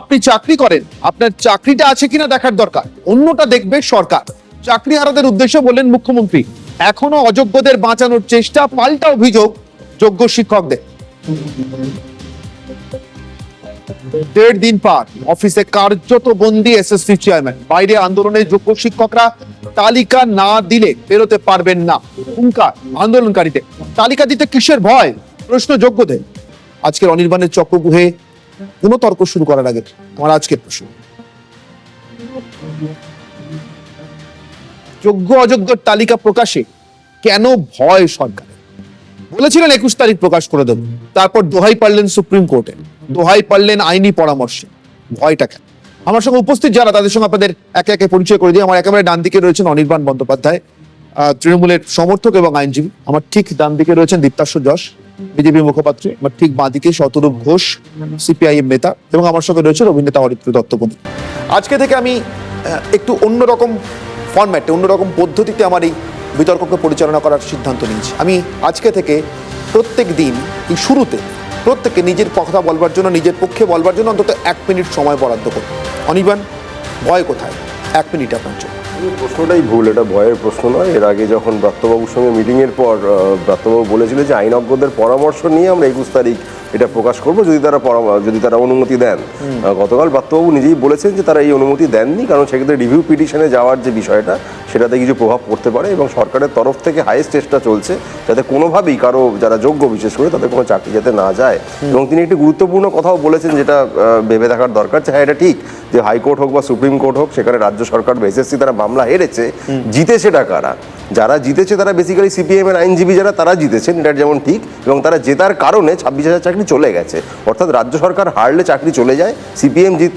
আপনি চাকরি করেন, আপনার চাকরিটা আছে কিনা দেখার দরকার। অন্যটা দেখবে সরকার। চাকরি হারাদের উদ্দেশ্যে বললেন মুখ্যমন্ত্রী, এখনও অযোগ্যদের বাঁচানোর চেষ্টা পাল্টা অভিযোগ যোগ্য শিক্ষকদের। দেড় দিন পার অফিসে কার্যত বন্দি এসএসসি চেয়ারম্যান। বাইরে আন্দোলনে যোগ্য শিক্ষকরা তালিকা না দিলে বেরোতে পারবেন না। হুঙ্কার, আন্দোলনকারীদের। তালিকা দিতে কিসের ভয়? প্রশ্ন যোগ্যদের। আজকের অনির্বাণের চক্রগুহে কোনো তর্ক শুরু করার আগে আমার আজকের প্রশ্ন। যোগ্য অযোগ্যর তালিকা প্রকাশে কেন ভয় সরকার বলেছিলেন একুশ তারিখ প্রকাশ করে দেব। তারপর দোহাই পারলেন সুপ্রিম কোর্টে। দোহাই পারলেন আইনি পরামর্শে। ভয়টা কেন? আমার সঙ্গে উপস্থিত যারা, তাদের সঙ্গে আপনাদের একে একে পরিচয় করে দিই। আমার একেবারে ডান দিকে রয়েছেন অনির্বাণ বন্দ্যোপাধ্যায় তৃণমূলের সমর্থক এবং আইনজীবী। আমার ঠিক ডান দিকে রয়েছেন দীপ্তাশ্ব যশ। বিজেপি মুখপাত্র আমার ঠিক বাঁ দিকে শতরূপ ঘোষ সিপিআইএম নেতা এবং আমার সঙ্গে রয়েছে অভিনেতা অরিত্র দত্তপতি আজকে থেকে আমি একটু অন্যরকম ফরম্যাটে অন্যরকম পদ্ধতিতে আমার এই বিতর্ককে পরিচালনা করার সিদ্ধান্ত নিয়েছি। আমি আজকে থেকে প্রত্যেক দিন, এই শুরুতে প্রত্যেককে নিজের কথা বলবার জন্য, নিজের পক্ষে বলবার জন্য অন্তত এক মিনিট সময় বরাদ্দ করব। অনিবান ভয় কোথায়? এক মিনিট আপনার জন্য। প্রশ্নটাই ভুল এটা ভয়ের প্রশ্ন নয়। এর আগে যখন ব্রাত্যবাবুর সঙ্গে মিটিংয়ের পর ব্রাত্যবাবু বলেছিল যে আইনজ্ঞদের পরামর্শ নিয়ে আমরা একুশ তারিখ এটা প্রকাশ করব যদি তারা যদি তারা অনুমতি দেন। গতকাল ব্রাত্যবাবু নিজেই বলেছেন যে তারা এই অনুমতি দেননি কারণ সেক্ষেত্রে রিভিউ পিটিশনে যাওয়ার যে বিষয়টা সেটাতে কিছু প্রভাব পড়তে পারে এবং সরকারের তরফ থেকে হাইয়েস্ট চেষ্টা চলছে যাতে কোনোভাবেই কারও যারা যোগ্য বিশেষ করে তাদের কোনো চাকরি যাতে না যায়। এবং তিনি একটি গুরুত্বপূর্ণ কথাও বলেছেন যেটা ভেবে দেখার দরকার হ্যাঁ এটা ঠিক যে হাইকোর্ট হোক বা সুপ্রিম কোর্ট হোক সেখানে রাজ্য সরকার বা এসএসসি তারা মামলা হেরেছে জিতেছে কারা? যারা জিতেছে তারা বেসিক্যালি সিপিএম এর আইনজীবী যারা তারা জিতেছেন এটা যেমন ঠিক এবং তারা জেতার কারণে ছাব্বিশ হাজার চাকরি চলে গেছে। অর্থাৎ রাজ্য সরকার হারলে চাকরি চলে যায় সিপিএম জিত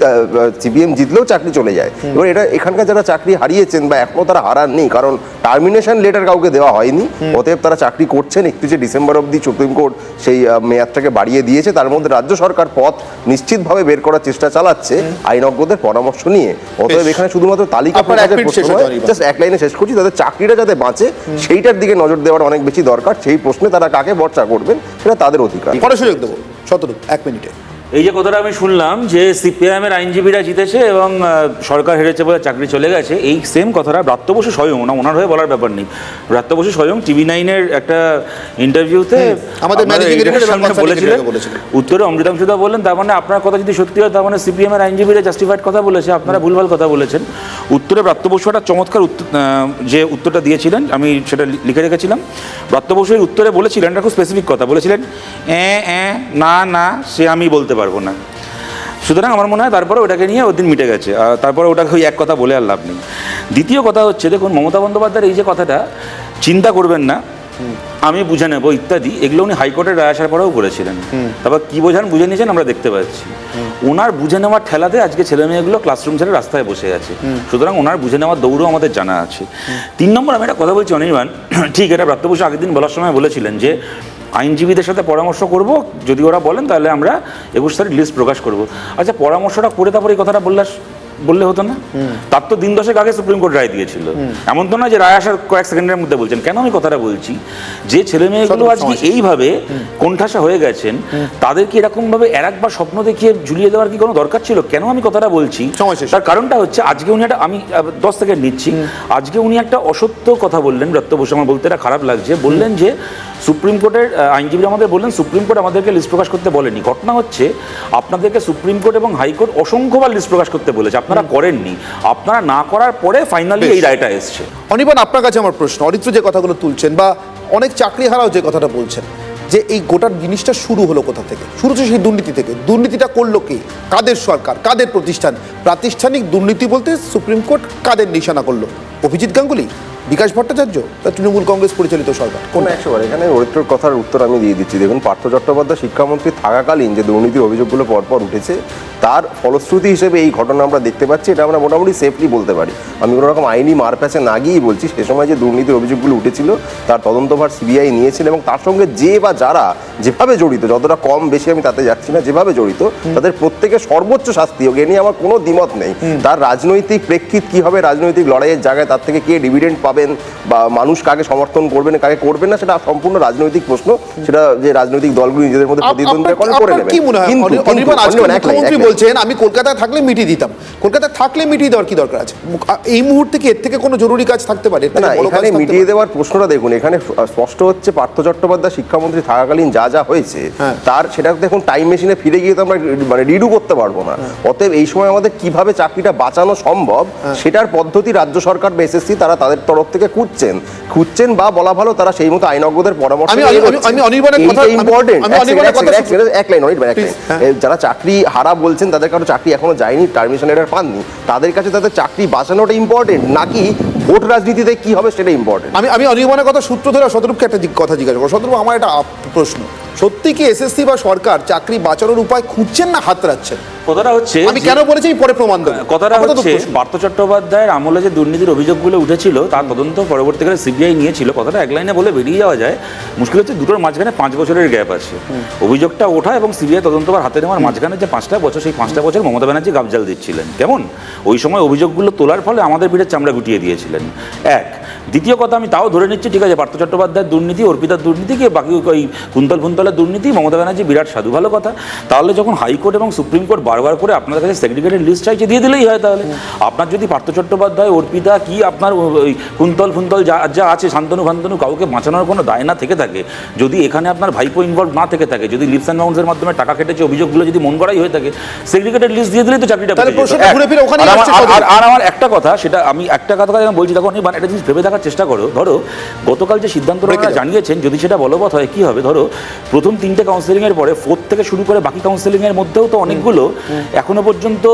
সিপিএম জিতলেও চাকরি চলে যায়। এবার এটা এখানকার যারা চাকরি হারিয়েছেন বা এখনও তারা হারাননি কারণ টার্মিনেশন লেটার কাউকে দেওয়া হয়নি অতএব তারা চাকরি করছেন একত্রিশে ডিসেম্বর অবধি সুপ্রিম কোর্ট সেই মেয়াদটাকে বাড়িয়ে দিয়েছে। তার মধ্যে রাজ্য সরকার পথ নিশ্চিতভাবে বের করার চেষ্টা চালাচ্ছে আইনজ্ঞদের পরামর্শ নিয়ে। অতএব এখানে শুধুমাত্র তালিকা just এক লাইনে শেষ করছি তাদের চাকরিটা যাতে বাঁচে, সেইটার দিকে নজর দেওয়ার অনেক বেশি দরকার। সেই প্রশ্নে তারা কাকে ভরসা করবেন, সেটা তাদের অধিকার। পরে সুযোগ দেবো শতরূপ এক মিনিটে। এই যে কথাটা আমি শুনলাম যে সিপিআইএম এর আইনজীবীরা জিতেছে এবং সরকার হেরেছে বলে চাকরি চলে গেছে এই সেম কথাটা ব্রাত্য বসু স্বয়ং না ওনার হয়ে বলার ব্যাপার নেই। ব্রাত্য বসু স্বয়ং টিভি নাইনের একটা ইন্টারভিউতে আমাদের বলেছিলেন। উত্তরে অমৃতাংশুদা বললেন তার মানে আপনার কথা যদি সত্যি হয় তার মানে সিপিএম এর আইনজীবীরা জাস্টিফাইড কথা বলেছে আপনারা ভুলভাল কথা বলেছেন। উত্তরে ব্রাত্য বসু একটা চমৎকার যে উত্তরটা দিয়েছিলেন আমি সেটা লিখে রেখেছিলাম। ব্রাত্য বসু উত্তরে বলেছিলেন একটা খুব স্পেসিফিক কথা বলেছিলেন এ এ না না সে আমি বলতে পারব না। সুতরাং আমার মনে হয় তারপরে ওটাকে নিয়ে ওদিন মিটে গেছে। আর তারপরে ওটাকে ওই এক কথা বলে আর লাভ নেই। দ্বিতীয় কথা হচ্ছে, দেখুন, মমতা বন্দ্যোপাধ্যায়ের এই যে কথাটা, চিন্তা করবেন না, আমি বুঝে নেব ইত্যাদি, এগুলো উনি হাইকোর্টের রায় আসার পরেও করেছিলেন তারপর কি বোঝান বুঝে নিয়েছেন, আমরা দেখতে পাচ্ছি। ওনার বুঝে নেওয়ার ঠেলাতে আজকে ছেলে মেয়েগুলো ক্লাসরুম ছেড়ে রাস্তায় বসে আছে। সুতরাং ওনার বুঝে নেওয়ার দৌড়ও আমাদের জানা আছে। তিন নম্বর আমি একটা কথা বলছি, অনির্বাণ। ঠিক, এটা প্রাপ্ত বসু আগের দিন বলার সময় বলেছিলেন যে আইনজীবীদের সাথে পরামর্শ করব। যদি ওরা বলেন তাহলে আমরা একুশ তারিখ লিস্ট প্রকাশ করব। আচ্ছা পরামর্শটা করে তারপরে এই কথাটা বললে বললে হতো না? তার তো দিন দশেক আগে সুপ্রিম কোর্ট রায় দিয়েছিল। এমন তো না যে রায় আসার কয়েক সেকেন্ডের মধ্যে বলছেন কেন আমি কথাটা বলছি? যে ছেলে মেয়েগুলো আজকে এইভাবে কোণঠাসা হয়ে গেছেন তাদেরকে এরকম ভাবে আর একবার স্বপ্ন দেখিয়ে ঝুলিয়ে দেওয়ার কি কোনো দরকার ছিল? কেন আমি কথাটা বলছি? তার কারণটা হচ্ছে আজকে উনি একটা আমি দশ থেকে নিচ্ছি। আজকে উনি একটা অসত্য কথা বললেন বসু আমার বলতে এটা খারাপ লাগছে। বললেন যে সুপ্রিম কোর্টের আহ, আইনজীবীরা আমাদের বললেন সুপ্রিম কোর্ট আমাদেরকে লিস্ট প্রকাশ করতে বলেনি। ঘটনা হচ্ছে আপনাদেরকে সুপ্রিম কোর্ট এবং হাইকোর্ট অসংখ্যবার লিস্ট প্রকাশ করতে বলেছে। আপনারা করেননি। আপনারা না করার পরে ফাইনালি এই রায়টা এসছে। অনিবান আপনার কাছে আমার প্রশ্ন। অরিত্র যে কথাগুলো তুলছেন বা অনেক চাকরি হারাও যে কথাটা বলছেন যে এই গোটার জিনিসটা শুরু হলো কোথা থেকে? শুরু হচ্ছে সেই দুর্নীতি থেকে। দুর্নীতিটা করল কে? কাদের সরকার? কাদের প্রতিষ্ঠান? প্রাতিষ্ঠানিক দুর্নীতি বলতে সুপ্রিম কোর্ট কাদের নিশানা করল? অভিজিৎ গাঙ্গুলি? বিকাশ ভট্টাচার্য তা তৃণমূল কংগ্রেস পরিচালিত সরকার। কোন একশোবার এখানে অরিত্রর কথার উত্তর আমি দিয়ে দিচ্ছি। দেখুন পার্থ চট্টোপাধ্যায় শিক্ষামন্ত্রী থাকাকালীন যে দুর্নীতির অভিযোগগুলো পরপর উঠেছে তার ফলশ্রুতি হিসেবে এই ঘটনা আমরা দেখতে পাচ্ছি এটা আমরা মোটামুটি সেফলি বলতে পারি। আমি কোনো রকম আইনি মারপ্যাচে না গিয়েই বলছি সে সময় যে দুর্নীতির অভিযোগগুলো উঠেছিল তার তদন্তভার সিবিআই নিয়েছিল এবং তার সঙ্গে যে বা যারা যেভাবে জড়িত যতটা কম বেশি আমি তাতে যাচ্ছি না যেভাবে জড়িত তাদের প্রত্যেকের সর্বোচ্চ শাস্তি হোক এ নিয়ে আমার কোনো দ্বিমত নেই। তার রাজনৈতিক প্রেক্ষিত কি হবে রাজনৈতিক লড়াইয়ের জায়গায় তার থেকে কে ডিভিডেন্ড পাবে পাবেন বা মানুষ কাকে সমর্থন করবেন কাকে করবেন না সেটা সম্পূর্ণ রাজনৈতিক প্রশ্ন। সেটা যে রাজনৈতিক দলগুলো নিজেদের মধ্যে প্রতিদ্বন্দ্বিতা করে করে নেবেন কি মনে হয়? অনির্বাণ আজকে মুখ্যমন্ত্রী বলছেন আমি কলকাতায় থাকলে মিটিয়ে দিতাম। কলকাতায় থাকলে মিটিয়ে দেওয়ার কি দরকার আছে? এই মুহূর্তে কি এর থেকে কোনো জরুরি কাজ থাকতে পারে? না এখানে মিটিয়ে দেওয়ার প্রশ্নটা দেখুন এখানে স্পষ্ট হচ্ছে পার্থ চট্টোপাধ্যায় শিক্ষামন্ত্রী থাকাকালীন যা যা হয়েছে হ্যাঁ। তার সেটা দেখুন টাইম মেশিনে ফিরে গিয়ে তো আমরা মানে রিডু করতে পারব না। হ্যাঁ। অতএব এই সময় আমাদের কীভাবে চাকরিটা বাঁচানো সম্ভব হ্যাঁ। সেটার পদ্ধতি রাজ্য সরকার বা এসএসসি তারা তাদের তরফ থেকে খুঁজছেন খুঁজছেন বা বলা ভালো তারা সেই মতো আইনজ্ঞদের পরামর্শ আমি- অনির্বাণের কথা-। আমি এক কথা এক লাইন অনির্বাণ, এক লাইন। হ্যাঁ। যারা চাকরি হারা বলছেন তাদের কারও চাকরি এখনও যায়নি টার্মিশন লেটার পাননি তাদের কাছে তাদের চাকরি বাঁচানোটা ইম্পর্টেন্ট নাকি ভোট রাজনীতিতে কি হবে সেটা ইম্পর্টেন্ট আমি আমি অনির্বাণের কথা সূত্র ধরে শতরূপকে একটা কথা জিজ্ঞাসা করব শতরূপ আমার একটা প্রশ্ন সত্যি কি এসএসসি বা সরকার চাকরি বাঁচানোর উপায় খুঁজছেন না হাত রাখছেন? কথাটা হচ্ছে আমি কেন বলেছি পরে প্রমাণ দেবো। কথাটা হচ্ছে পার্থ চট্টোপাধ্যায়ের আমলে যে দুর্নীতির অভিযোগগুলো উঠেছিল তার তদন্ত পরবর্তীকালে সিবিআই নিয়েছিল। কথাটা এক লাইনে বলে বেরিয়ে যাওয়া যায়। মুশকিল হচ্ছে দুটোর মাঝখানে পাঁচ বছরের গ্যাপ আছে। অভিযোগটা ওঠা এবং সিবিআই তদন্তবার হাতে নেওয়ার মাঝখানে যে পাঁচটা বছর সেই পাঁচটা বছর মমতা ব্যানার্জি গাবজাল দিচ্ছিলেন। কেমন? ওই সময় অভিযোগগুলো তোলার ফলে আমাদের ভিড়ের চামড়া গুটিয়ে দিয়েছিলেন। এক দ্বিতীয় কথা আমি তাও ধরে নিচ্ছি ঠিক আছে পার্থ চট্টোপাধ্যায়ের দুর্নীতি অর্পিতার দুর্নীতি কি বাকি ওই কুন্তল ফুন্তলের দুর্নীতি মমতা ব্যানার্জি বিরাট সাধু ভালো কথা। তাহলে যখন হাইকোর্ট এবং সুপ্রিম কোর্ট বারবার করে আপনাদের কাছে সেগ্রিগেটেড লিস্ট চাইছে দিয়ে দিলেই হয় তাহলে। আপনার যদি পার্থ চট্টোপাধ্যায় অর্পিতা কি আপনার ওই কুন্তল ফুন্তল যা যা আছে শান্তনু ফান্তনু কাউকে বাঁচানোর কোনো দায় না থেকে থাকে। যদি এখানে আপনার ভাইপো ইনভলভ না থেকে থাকে যদি লিপস অ্যান্ড বাউন্সের মাধ্যমে টাকা কেটেছে অভিযোগগুলো যদি মন করাই হয়ে থাকে সেগ্রিগেটেড লিস্ট দিয়ে দিলেই তো চাকরিটা আর আমার- একটা কথা সেটা আমি একটা কথা যখন বলছি তখন মানে একটা জিনিস ভেবে দেখার চেষ্টা করো। ধরো গতকাল যে সিদ্ধান্ত জানিয়েছেন যদি সেটা বলবৎ হয় কি হবে? ধরো প্রথম তিনটে কাউন্সেলিং এর পরে ফোর্থ থেকে শুরু করে বাকি কাউন্সেলিং এর মধ্যেও তো অনেকগুলো এখনও পর্যন্ত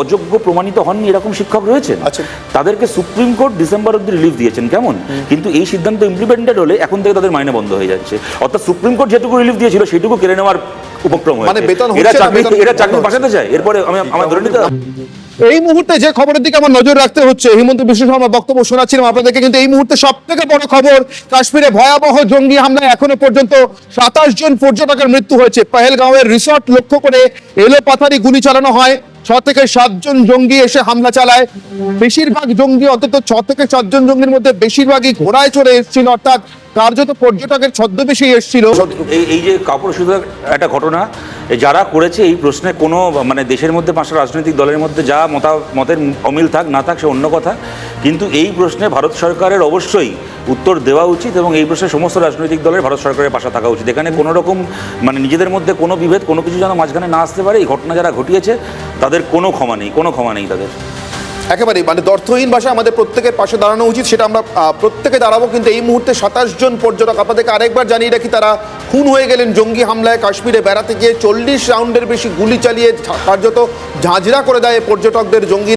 অযোগ্য প্রমাণিত হননি এরকম শিক্ষক রয়েছেন। আচ্ছা। তাদেরকে সুপ্রিম কোর্ট ডিসেম্বর অব্দি রিলিফ দিয়েছেন কেমন? কিন্তু এই সিদ্ধান্ত ইমপ্লিমেন্টেড হলে এখন থেকে তাদের মাইনে বন্ধ হয়ে যাচ্ছে। অর্থাৎ সুপ্রিম কোর্ট যেটুকু রিলিফ দিয়েছিল সেটুকু কেড়ে নেওয়ার উপক্রম হয়েছে। মানে এরা হচ্ছে চাকরি এরা চাকরি বাঁচাতে চায়। এরপরে আমি আমার ধরে নিতে এই মুহূর্তে যে খবরের দিকে আমার নজর রাখতে হচ্ছে, হিমন্ত বিশ্ব শর্মা বক্তব্য শোনাচ্ছিলাম আপনাদেরকে, কিন্তু এই মুহূর্তে সব থেকে বড় খবর, কাশ্মীরে ভয়াবহ জঙ্গি হামলায় এখনও পর্যন্ত সাতাশ জন পর্যটকের মৃত্যু হয়েছে। পহেলগাঁওয়ের রিসর্ট লক্ষ্য করে এলো পাথারি গুলি চালানো হয়। ছ থেকে সাতজন জঙ্গি এসে হামলা চালায়। বেশিরভাগ জঙ্গি, অন্তত ছ থেকে সাতজন জঙ্গির মধ্যে বেশিরভাগই ঘোড়ায় চড়ে এসেছিল, অর্থাৎ কার্যত পর্যটকের ছদ্মবেশে এসেছিল। এই যে কাপড় শুধু একটা ঘটনা যারা করেছে এই প্রশ্নে কোনো মানে দেশের মধ্যে পাঁচটা রাজনৈতিক দলের মধ্যে যা মতা, মতের অমিল থাক, না থাক, সে অন্য কথা। কিন্তু এই প্রশ্নে ভারত সরকারের অবশ্যই উত্তর দেওয়া উচিত এবং এই প্রশ্নে সমস্ত রাজনৈতিক দলের ভারত সরকারের পাশে থাকা উচিত। এখানে কোনো রকম মানে নিজেদের মধ্যে কোনো বিভেদ, কোনো কিছু যেন মাঝখানে না আসতে পারে, এই ঘটনা যারা ঘটিয়েছে, তাদের কোনো ক্ষমা নেই, কোনো ক্ষমা নেই তাদের। একেবারেই মানে দর্থহীন ভাষা আমাদের প্রত্যেকের পাশে দাঁড়ানো উচিত, সেটা আমরা প্রত্যেকে দাঁড়াবো, কিন্তু এই মুহূর্তে সাতাশ জন পর্যটক, আপনাদেরকে আরেকবার জানিয়ে রাখি, তারা খুন হয়ে গেলেন জঙ্গি হামলায়, কাশ্মীরে বেড়াতে গিয়ে চল্লিশ রাউন্ডের বেশি গুলি চালিয়ে কার্যত ঝাঁঝরা করে দেয় পর্যটকদের জঙ্গি